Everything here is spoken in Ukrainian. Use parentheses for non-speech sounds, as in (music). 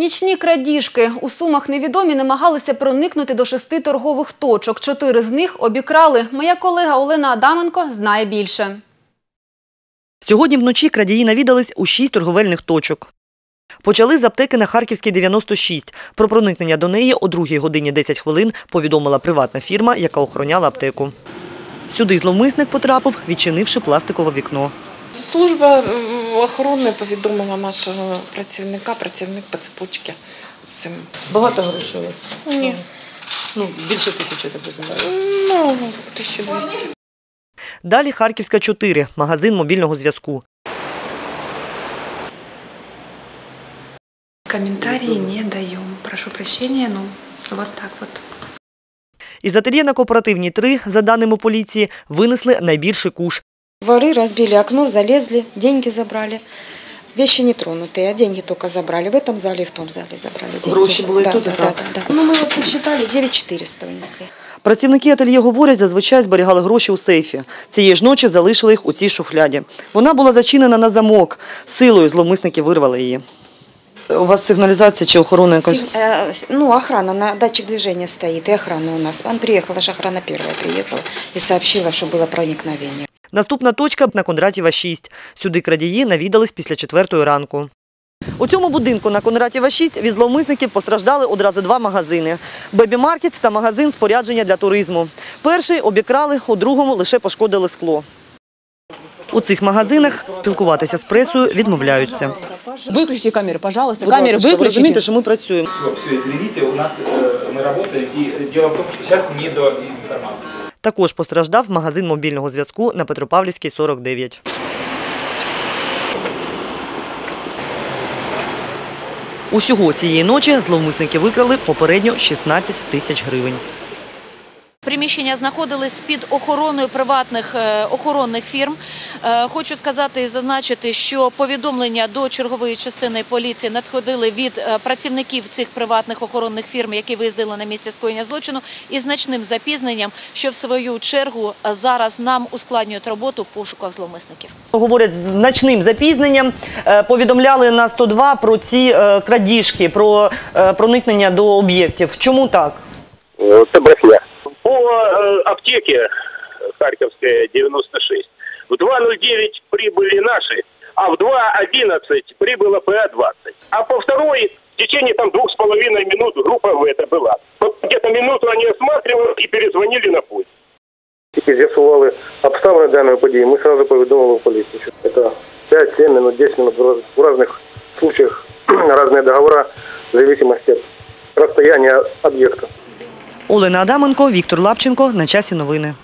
Нічні крадіжки. У Сумах невідомі намагалися проникнути до шести торгових точок. Чотири з них обікрали. Моя колега Олена Адаменко знає більше. Сьогодні вночі крадії навідались у шість торговельних точок. Почали з аптеки на Харківській 96. Про проникнення до неї о 2 годині 10 хвилин повідомила приватна фірма, яка охороняла аптеку. Сюди зловмисник потрапив, відчинивши пластикове вікно. Служба охорони повідомила нашого працівника, працівник по цепочці всім. Багато грошей у вас? Ні. Ну, більше тисячі, так розумію. Ну, 1200. Далі Харківська 4, магазин мобільного зв'язку. Комментарии не даем. Прошу прощения, ну вот так вот. Із ательє на кооперативній 3, за даними поліції, винесли найбільший куш. Воры разбили окно, залезли, деньги забрали. Вещи не тронутые, а деньги только забрали. В этом зале и в том зале забрали деньги. Гроши было и да, тут, и да, так. да, да. Ну, мы вот посчитали, 9400 унесли. Працівники ательє говорять, зазвичай зберігали гроші у сейфі. Цієї ж ночі залишили їх у цій шуфляді. Вона була зачинена на замок. Силою зловмисники вирвали її. У вас сигналізація чи охорона якась? Сиг- э, с- ну, охрана, на датчик движения стоит, и охрана у нас. Он приехал, наша охрана первая приехала и сообщила, что было проникновение. Наступна точка на Кондратєва 6. Сюди крадії навідались після четвертої ранку. У цьому будинку на Кондратєва 6 від зловмисників постраждали одразу два магазини – бебі-маркет та магазин спорядження для туризму. Перший обікрали, у другому лише пошкодили скло. У цих магазинах спілкуватися з пресою відмовляються. Выключите камеры, пожалуйста. камеры выключите. що ми працюємо. Все, все, извините, у нас э, мы работаем, и дело в том, что сейчас не до информации. Також постраждав магазин мобільного зв'язку на Петропавлівській 49. Усього цієї ночі зловмисники викрали попередньо 16 тисяч гривень. Приміщення знаходились під охороною приватних е, охоронних фірм. Е, Хочу сказати і зазначити, що повідомлення до чергової частини поліції надходили від е, працівників цих приватних охоронних фірм, які виїздили на місце скоєння злочину, із значним запізненням, що в свою чергу зараз нам ускладнюють роботу в пошуках зловмисників. Говорять, з значним запізненням повідомляли на 102 про ці крадіжки, про проникнення до об'єктів. Чому так? Це брехня. По е, аптеке Харьковская 96 в 2.09 прибыли наши, а в 2.11 прибыла ПА-20. А по второй в течение там двух с половиной минут группа В это была. Где-то минуту они осматривали и перезвонили на путь. Тільки з'ясували обставини даної події, ми одразу повідомили в поліцію. що Це 5-7 минут, 10 минут в раз- в разных случаях (clears throat) разные договора в зависимости от расстояния объекта. Олена Адаменко, Віктор Лапченко. На часі новини.